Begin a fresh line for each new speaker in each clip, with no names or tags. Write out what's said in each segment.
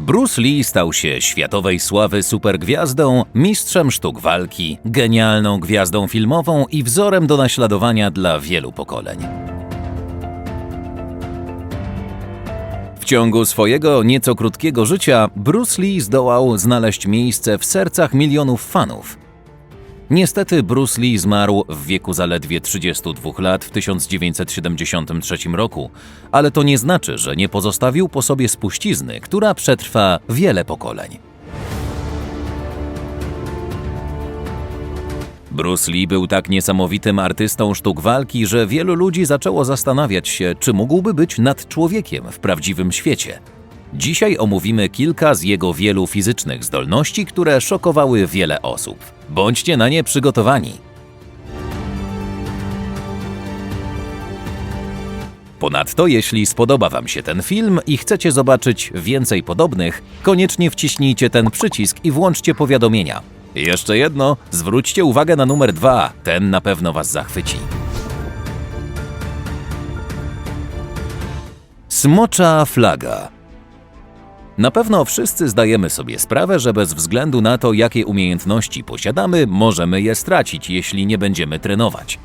Bruce Lee stał się światowej sławy supergwiazdą, mistrzem sztuk walki, genialną gwiazdą filmową i wzorem do naśladowania dla wielu pokoleń. W ciągu swojego nieco krótkiego życia Bruce Lee zdołał znaleźć miejsce w sercach milionów fanów. Niestety Bruce Lee zmarł w wieku zaledwie 32 lat w 1973 roku, ale to nie znaczy, że nie pozostawił po sobie spuścizny, która przetrwa wiele pokoleń. Bruce Lee był tak niesamowitym artystą sztuk walki, że wielu ludzi zaczęło zastanawiać się, czy mógłby być nad człowiekiem w prawdziwym świecie. Dzisiaj omówimy kilka z jego wielu fizycznych zdolności, które szokowały wiele osób. Bądźcie na nie przygotowani. Ponadto, jeśli spodoba Wam się ten film i chcecie zobaczyć więcej podobnych, koniecznie wciśnijcie ten przycisk i włączcie powiadomienia. Jeszcze jedno, zwróćcie uwagę na numer dwa, ten na pewno Was zachwyci. Smocza flaga. Na pewno wszyscy zdajemy sobie sprawę, że bez względu na to, jakie umiejętności posiadamy, możemy je stracić, jeśli nie będziemy trenować.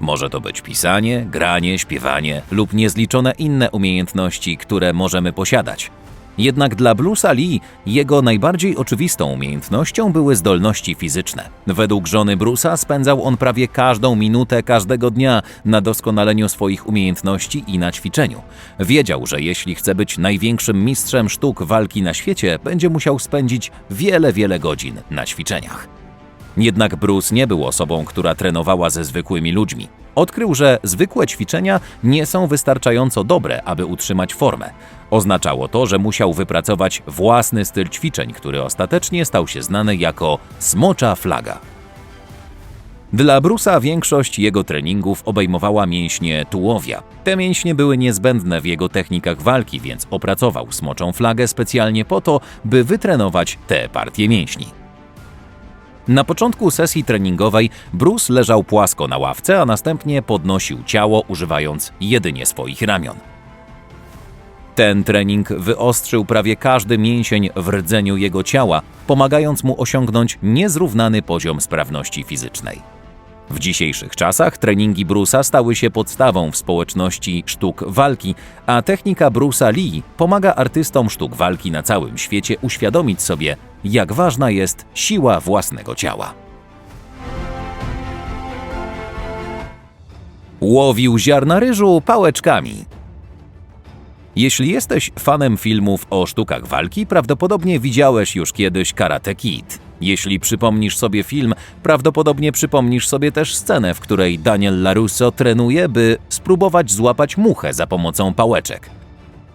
Może to być pisanie, granie, śpiewanie lub niezliczone inne umiejętności, które możemy posiadać. Jednak dla Bluesa Lee jego najbardziej oczywistą umiejętnością były zdolności fizyczne. Według żony Bruce'a spędzał on prawie każdą minutę każdego dnia na doskonaleniu swoich umiejętności i na ćwiczeniu. Wiedział, że jeśli chce być największym mistrzem sztuk walki na świecie, będzie musiał spędzić wiele, wiele godzin na ćwiczeniach. Jednak Bruce nie był osobą, która trenowała ze zwykłymi ludźmi. Odkrył, że zwykłe ćwiczenia nie są wystarczająco dobre, aby utrzymać formę. Oznaczało to, że musiał wypracować własny styl ćwiczeń, który ostatecznie stał się znany jako smocza flaga. Dla Brusa większość jego treningów obejmowała mięśnie tułowia. Te mięśnie były niezbędne w jego technikach walki, więc opracował smoczą flagę specjalnie po to, by wytrenować te partie mięśni. Na początku sesji treningowej Bruce leżał płasko na ławce, a następnie podnosił ciało używając jedynie swoich ramion. Ten trening wyostrzył prawie każdy mięsień w rdzeniu jego ciała, pomagając mu osiągnąć niezrównany poziom sprawności fizycznej. W dzisiejszych czasach treningi Bruce'a stały się podstawą w społeczności sztuk walki, a technika Bruce'a Lee pomaga artystom sztuk walki na całym świecie uświadomić sobie, jak ważna jest siła własnego ciała. Łowił ziarna ryżu pałeczkami. Jeśli jesteś fanem filmów o sztukach walki, prawdopodobnie widziałeś już kiedyś Karate Kid. Jeśli przypomnisz sobie film, prawdopodobnie przypomnisz sobie też scenę, w której Daniel LaRusso trenuje, by spróbować złapać muchę za pomocą pałeczek.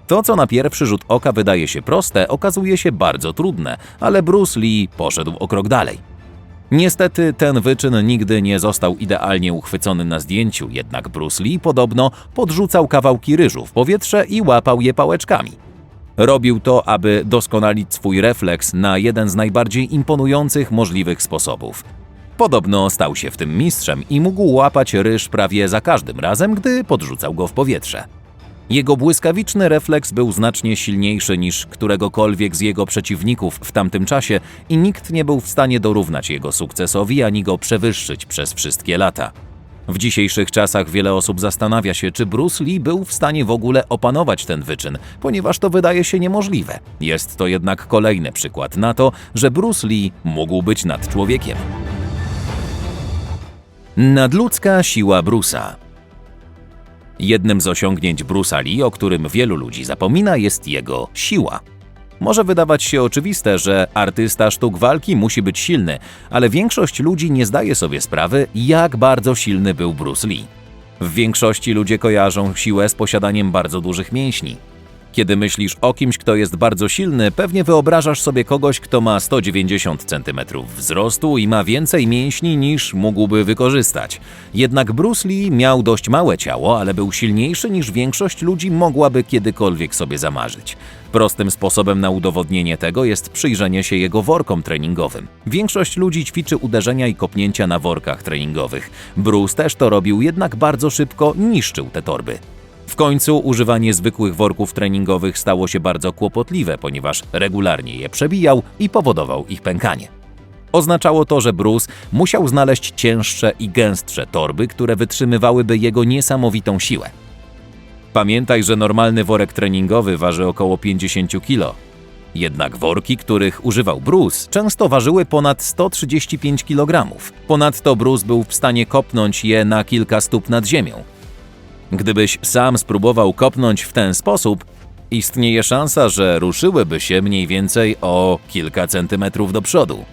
To, co na pierwszy rzut oka wydaje się proste, okazuje się bardzo trudne, ale Bruce Lee poszedł o krok dalej. Niestety ten wyczyn nigdy nie został idealnie uchwycony na zdjęciu, jednak Bruce Lee podobno podrzucał kawałki ryżu w powietrze i łapał je pałeczkami. Robił to, aby doskonalić swój refleks na jeden z najbardziej imponujących możliwych sposobów. Podobno stał się w tym mistrzem i mógł łapać ryż prawie za każdym razem, gdy podrzucał go w powietrze. Jego błyskawiczny refleks był znacznie silniejszy niż któregokolwiek z jego przeciwników w tamtym czasie i nikt nie był w stanie dorównać jego sukcesowi ani go przewyższyć przez wszystkie lata. W dzisiejszych czasach wiele osób zastanawia się, czy Bruce Lee był w stanie w ogóle opanować ten wyczyn, ponieważ to wydaje się niemożliwe. Jest to jednak kolejny przykład na to, że Bruce Lee mógł być nad człowiekiem. Nadludzka siła Bruce'a Jednym z osiągnięć Bruce'a Lee, o którym wielu ludzi zapomina, jest jego siła. Może wydawać się oczywiste, że artysta sztuk walki musi być silny, ale większość ludzi nie zdaje sobie sprawy, jak bardzo silny był Bruce Lee. W większości ludzie kojarzą siłę z posiadaniem bardzo dużych mięśni. Kiedy myślisz o kimś, kto jest bardzo silny, pewnie wyobrażasz sobie kogoś, kto ma 190 cm wzrostu i ma więcej mięśni niż mógłby wykorzystać. Jednak Bruce Lee miał dość małe ciało, ale był silniejszy niż większość ludzi mogłaby kiedykolwiek sobie zamarzyć. Prostym sposobem na udowodnienie tego jest przyjrzenie się jego workom treningowym. Większość ludzi ćwiczy uderzenia i kopnięcia na workach treningowych. Bruce też to robił, jednak bardzo szybko niszczył te torby. Końcu używanie zwykłych worków treningowych stało się bardzo kłopotliwe, ponieważ regularnie je przebijał i powodował ich pękanie. Oznaczało to, że Bruce musiał znaleźć cięższe i gęstsze torby, które wytrzymywałyby jego niesamowitą siłę. Pamiętaj, że normalny worek treningowy waży około 50 kg. Jednak worki, których używał Bruce, często ważyły ponad 135 kg. Ponadto Bruce był w stanie kopnąć je na kilka stóp nad ziemią. Gdybyś sam spróbował kopnąć w ten sposób, istnieje szansa, że ruszyłyby się mniej więcej o kilka centymetrów do przodu.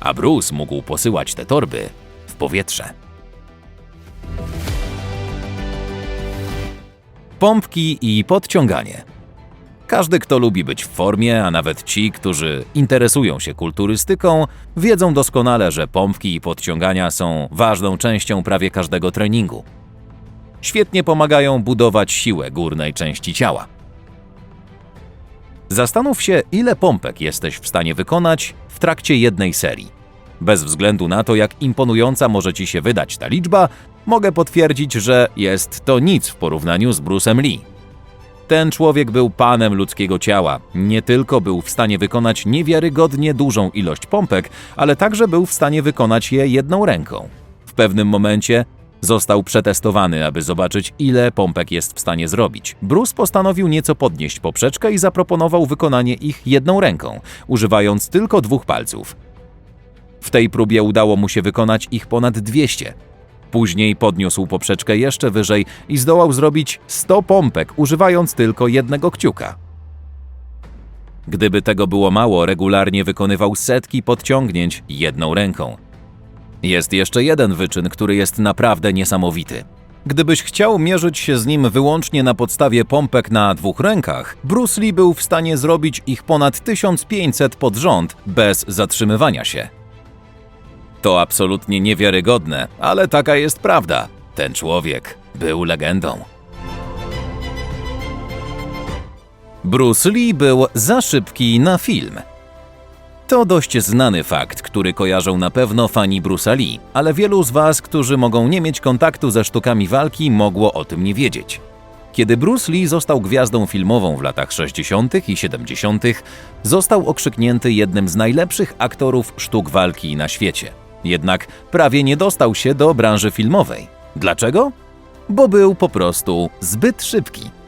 A Bruce mógł posyłać te torby w powietrze. Pompki i podciąganie. Każdy, kto lubi być w formie, a nawet ci, którzy interesują się kulturystyką, wiedzą doskonale, że pompki i podciągania są ważną częścią prawie każdego treningu. Świetnie pomagają budować siłę górnej części ciała. Zastanów się, ile pompek jesteś w stanie wykonać w trakcie jednej serii. Bez względu na to, jak imponująca może ci się wydać ta liczba, mogę potwierdzić, że jest to nic w porównaniu z Bruce'em Lee. Ten człowiek był panem ludzkiego ciała. Nie tylko był w stanie wykonać niewiarygodnie dużą ilość pompek, ale także był w stanie wykonać je jedną ręką. W pewnym momencie został przetestowany, aby zobaczyć, ile pompek jest w stanie zrobić. Bruce postanowił nieco podnieść poprzeczkę i zaproponował wykonanie ich jedną ręką, używając tylko dwóch palców. W tej próbie udało mu się wykonać ich ponad 200. Później podniósł poprzeczkę jeszcze wyżej i zdołał zrobić 100 pompek, używając tylko jednego kciuka. Gdyby tego było mało, regularnie wykonywał setki podciągnięć jedną ręką. Jest jeszcze jeden wyczyn, który jest naprawdę niesamowity. Gdybyś chciał mierzyć się z nim wyłącznie na podstawie pompek na dwóch rękach, Bruce Lee był w stanie zrobić ich ponad 1500 pod rząd bez zatrzymywania się. To absolutnie niewiarygodne, ale taka jest prawda. Ten człowiek był legendą. Bruce Lee był za szybki na film. To dość znany fakt, który kojarzą na pewno fani Bruce'a Lee, ale wielu z Was, którzy mogą nie mieć kontaktu ze sztukami walki, mogło o tym nie wiedzieć. Kiedy Bruce Lee został gwiazdą filmową w latach 60. i 70., został okrzyknięty jednym z najlepszych aktorów sztuk walki na świecie. Jednak prawie nie dostał się do branży filmowej. Dlaczego? Bo był po prostu zbyt szybki.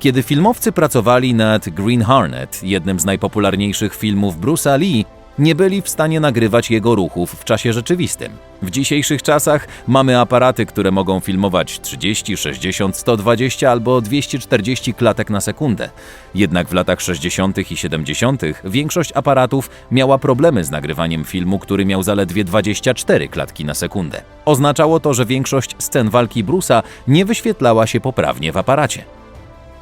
Kiedy filmowcy pracowali nad Green Hornet, jednym z najpopularniejszych filmów Bruce'a Lee, nie byli w stanie nagrywać jego ruchów w czasie rzeczywistym. W dzisiejszych czasach mamy aparaty, które mogą filmować 30, 60, 120 albo 240 klatek na sekundę. Jednak w latach 60. i 70. większość aparatów miała problemy z nagrywaniem filmu, który miał zaledwie 24 klatki na sekundę. Oznaczało to, że większość scen walki Bruce'a nie wyświetlała się poprawnie w aparacie.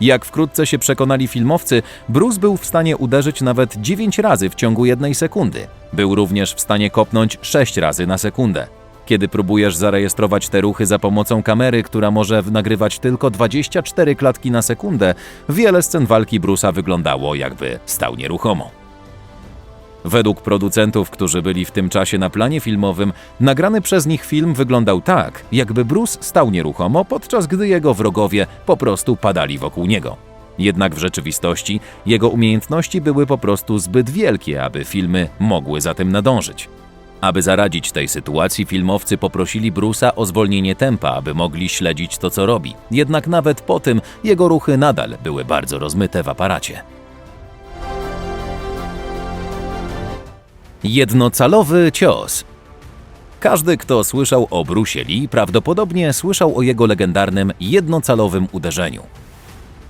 Jak wkrótce się przekonali filmowcy, Bruce był w stanie uderzyć nawet 9 razy w ciągu jednej sekundy. Był również w stanie kopnąć 6 razy na sekundę. Kiedy próbujesz zarejestrować te ruchy za pomocą kamery, która może nagrywać tylko 24 klatki na sekundę, wiele scen walki Bruce'a wyglądało jakby stał nieruchomo. Według producentów, którzy byli w tym czasie na planie filmowym, nagrany przez nich film wyglądał tak, jakby Bruce stał nieruchomo, podczas gdy jego wrogowie po prostu padali wokół niego. Jednak w rzeczywistości jego umiejętności były po prostu zbyt wielkie, aby filmy mogły za tym nadążyć. Aby zaradzić tej sytuacji, filmowcy poprosili Bruce'a o zwolnienie tempa, aby mogli śledzić to, co robi. Jednak nawet po tym jego ruchy nadal były bardzo rozmyte w aparacie. Jednocalowy cios. Każdy, kto słyszał o Brucie Lee, prawdopodobnie słyszał o jego legendarnym jednocalowym uderzeniu.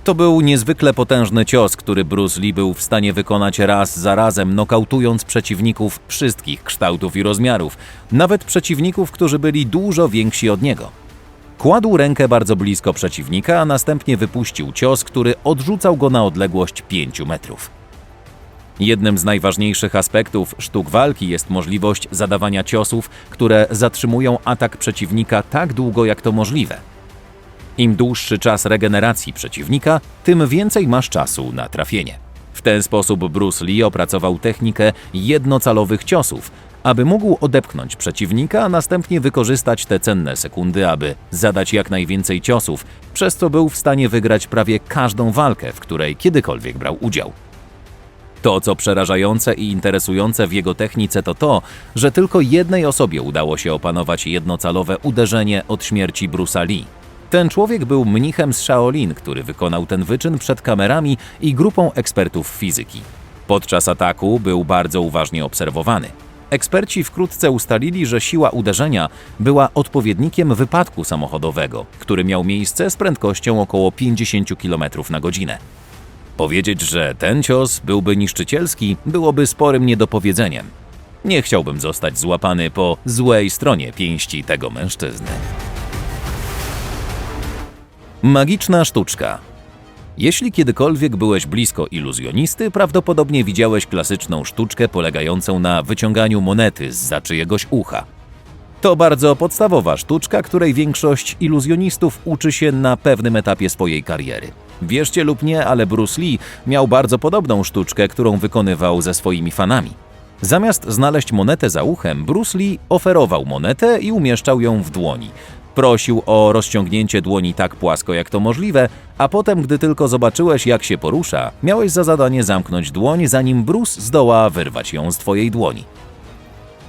To był niezwykle potężny cios, który Bruce Lee był w stanie wykonać raz za razem, nokautując przeciwników wszystkich kształtów i rozmiarów, nawet przeciwników, którzy byli dużo więksi od niego. Kładł rękę bardzo blisko przeciwnika, a następnie wypuścił cios, który odrzucał go na odległość 5 metrów. Jednym z najważniejszych aspektów sztuk walki jest możliwość zadawania ciosów, które zatrzymują atak przeciwnika tak długo jak to możliwe. Im dłuższy czas regeneracji przeciwnika, tym więcej masz czasu na trafienie. W ten sposób Bruce Lee opracował technikę jednocalowych ciosów, aby mógł odepchnąć przeciwnika, a następnie wykorzystać te cenne sekundy, aby zadać jak najwięcej ciosów, przez co był w stanie wygrać prawie każdą walkę, w której kiedykolwiek brał udział. To, co przerażające i interesujące w jego technice, to to, że tylko jednej osobie udało się opanować jednocalowe uderzenie od śmierci Bruce'a Lee. Ten człowiek był mnichem z Shaolin, który wykonał ten wyczyn przed kamerami i grupą ekspertów fizyki. Podczas ataku był bardzo uważnie obserwowany. Eksperci wkrótce ustalili, że siła uderzenia była odpowiednikiem wypadku samochodowego, który miał miejsce z prędkością około 50 km na godzinę. Powiedzieć, że ten cios byłby niszczycielski, byłoby sporym niedopowiedzeniem. Nie chciałbym zostać złapany po złej stronie pięści tego mężczyzny. Magiczna sztuczka. Jeśli kiedykolwiek byłeś blisko iluzjonisty, prawdopodobnie widziałeś klasyczną sztuczkę polegającą na wyciąganiu monety z czyjegoś ucha. To bardzo podstawowa sztuczka, której większość iluzjonistów uczy się na pewnym etapie swojej kariery. Wierzcie lub nie, ale Bruce Lee miał bardzo podobną sztuczkę, którą wykonywał ze swoimi fanami. Zamiast znaleźć monetę za uchem, Bruce Lee oferował monetę i umieszczał ją w dłoni. Prosił o rozciągnięcie dłoni tak płasko jak to możliwe, a potem, gdy tylko zobaczyłeś jak się porusza, miałeś za zadanie zamknąć dłoń, zanim Bruce zdoła wyrwać ją z twojej dłoni.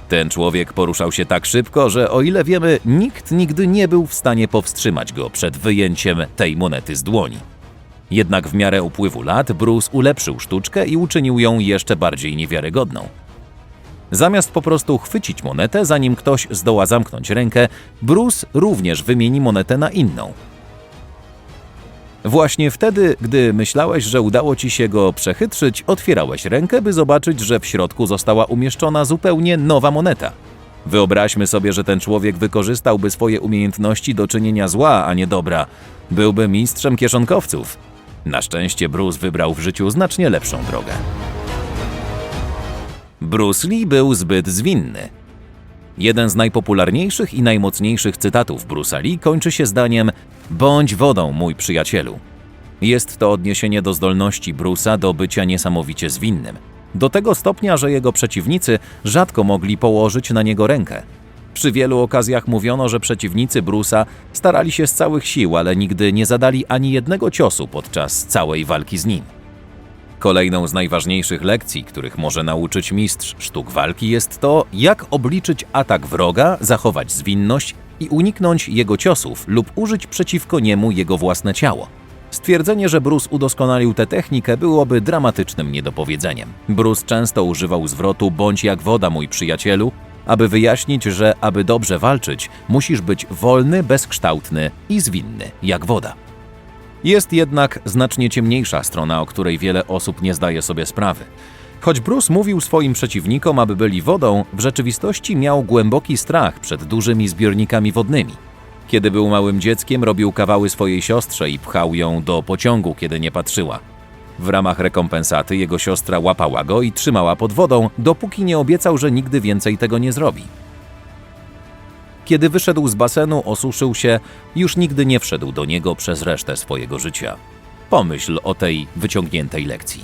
Ten człowiek poruszał się tak szybko, że o ile wiemy, nikt nigdy nie był w stanie powstrzymać go przed wyjęciem tej monety z dłoni. Jednak w miarę upływu lat Bruce ulepszył sztuczkę i uczynił ją jeszcze bardziej niewiarygodną. Zamiast po prostu chwycić monetę, zanim ktoś zdoła zamknąć rękę, Bruce również wymieni monetę na inną. Właśnie wtedy, gdy myślałeś, że udało ci się go przechytrzyć, otwierałeś rękę, by zobaczyć, że w środku została umieszczona zupełnie nowa moneta. Wyobraźmy sobie, że ten człowiek wykorzystałby swoje umiejętności do czynienia zła, a nie dobra. Byłby mistrzem kieszonkowców. Na szczęście Bruce wybrał w życiu znacznie lepszą drogę. Bruce Lee był zbyt zwinny. Jeden z najpopularniejszych i najmocniejszych cytatów Bruce'a Lee kończy się zdaniem Bądź wodą, mój przyjacielu. Jest to odniesienie do zdolności Bruce'a do bycia niesamowicie zwinnym. Do tego stopnia, że jego przeciwnicy rzadko mogli położyć na niego rękę. Przy wielu okazjach mówiono, że przeciwnicy Bruce'a starali się z całych sił, ale nigdy nie zadali ani jednego ciosu podczas całej walki z nim. Kolejną z najważniejszych lekcji, których może nauczyć mistrz sztuk walki, jest to, jak obliczyć atak wroga, zachować zwinność i uniknąć jego ciosów lub użyć przeciwko niemu jego własne ciało. Stwierdzenie, że Bruce udoskonalił tę technikę, byłoby dramatycznym niedopowiedzeniem. Bruce często używał zwrotu bądź jak woda, mój przyjacielu, aby wyjaśnić, że aby dobrze walczyć, musisz być wolny, bezkształtny i zwinny, jak woda. Jest jednak znacznie ciemniejsza strona, o której wiele osób nie zdaje sobie sprawy. Choć Bruce mówił swoim przeciwnikom, aby byli wodą, w rzeczywistości miał głęboki strach przed dużymi zbiornikami wodnymi. Kiedy był małym dzieckiem, robił kawały swojej siostrze i pchał ją do pociągu, kiedy nie patrzyła. W ramach rekompensaty jego siostra łapała go i trzymała pod wodą, dopóki nie obiecał, że nigdy więcej tego nie zrobi. Kiedy wyszedł z basenu, osuszył się, już nigdy nie wszedł do niego przez resztę swojego życia. Pomyśl o tej wyciągniętej lekcji.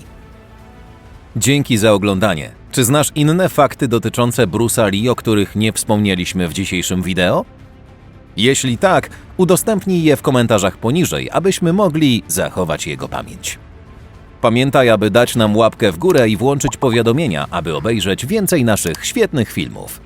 Dzięki za oglądanie. Czy znasz inne fakty dotyczące Bruce'a Lee, o których nie wspomnieliśmy w dzisiejszym wideo? Jeśli tak, udostępnij je w komentarzach poniżej, abyśmy mogli zachować jego pamięć. Pamiętaj, aby dać nam łapkę w górę i włączyć powiadomienia, aby obejrzeć więcej naszych świetnych filmów.